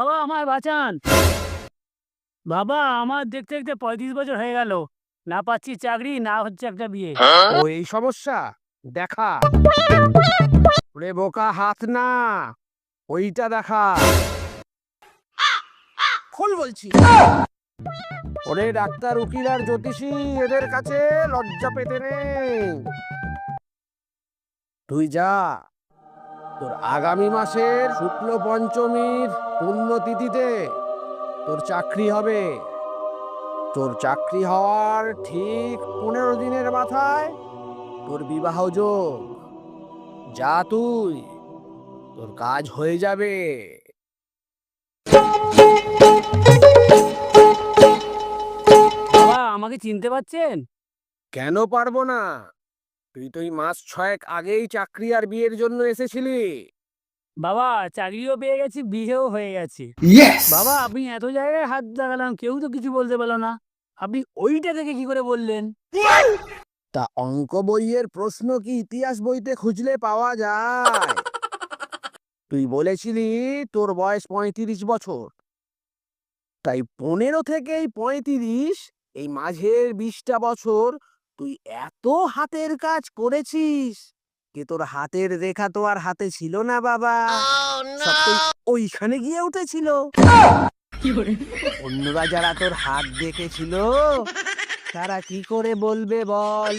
বাঁচান। বাবা আমার দেখতে দেখতে পঁয়ত্রিশ বছর হয়ে গেল। না পাচ্ছি চাকরি না হচ্ছে একটা বিয়ে। ও এই সমস্যা? দেখা। ওরে বোকা হাত না। ওইটা দেখা। খোল বলছি। ওরে ডাক্তার উকিল আর জ্যোতিষী এদের কাছে লজ্জা পেতে নেই। তুই যা। তোর আগামী মাসের শুক্ল পঞ্চমীর পুণ্যতিথিতে তোর চাকরি হবে। তোর চাকরি হওয়ার ঠিক পনেরো দিনের মাথায় তোর বিবাহ যোগ। যা তুই তোর কাজ হয়ে যাবে। বাবা আমাকে চিনতে পারছেন? কেন পারব না? তুই তো এই মাস ছয়েক আগেই চাকরি আর বিয়ের জন্য এসেছিলি। বাবা চাকরিও পেয়ে গেছি বিয়েও হয়ে গেছে। বাবা আপনি এত জায়গায় হাত লাগালাম কেউ তো কিছু বলতে পারল না। আপনি ওইটা থেকে কি করে বললেন? তা অঙ্ক বইয়ের প্রশ্ন কি ইতিহাস বইতে খুঁজলে পাওয়া যায়? তুই বলেছিলি তোর বয়স পঁয়ত্রিশ বছর। তাই পনেরো থেকেই পঁয়ত্রিশ এই মাঝের বিশটা বছর তুই এত হাতের কাজ করেছিস। কে তোর হাতের রেখা তো আর হাতে ছিল না বাবা। সব তো ওইখানে গিয়ে উঠেছিল। অন্যরা যারা তোর হাত দেখেছিল তারা কি করে বলবে বল?